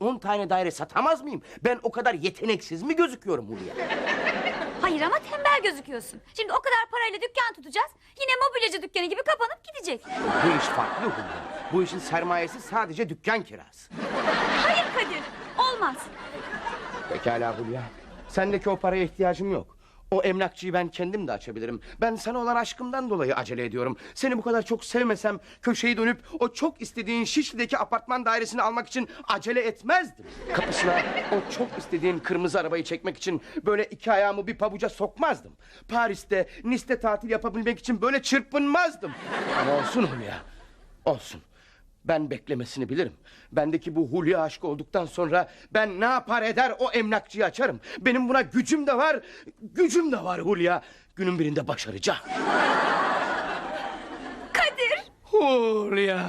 10 tane daire satamaz mıyım? Ben o kadar yeteneksiz mi gözüküyorum Hulya? Hayır ama tembel gözüküyorsun. Şimdi o kadar parayla dükkan tutacağız. Yine mobilyacı dükkanı gibi kapanıp gidecek. Bu iş farklı Hulya. Bu işin sermayesi sadece dükkan kirası. Hayır Kadir. Olmaz. Pekala Hulya. Sendeki o paraya ihtiyacım yok. O emlakçıyı ben kendim de açabilirim. Ben sana olan aşkımdan dolayı acele ediyorum. Seni bu kadar çok sevmesem köşeyi dönüp o çok istediğin Şişli'deki apartman dairesini almak için acele etmezdim. Kapısına o çok istediğin kırmızı arabayı çekmek için böyle iki ayağımı bir pabuca sokmazdım. Paris'te, Nice'te tatil yapabilmek için böyle çırpınmazdım. Ama olsun Hulya. Olsun. Ben beklemesini bilirim. Bendeki bu Hulya aşkı olduktan sonra ben ne yapar eder o emlakçıyı açarım. Benim buna gücüm de var, gücüm de var Hulya. Günün birinde başaracağım. Kadir. Hulya.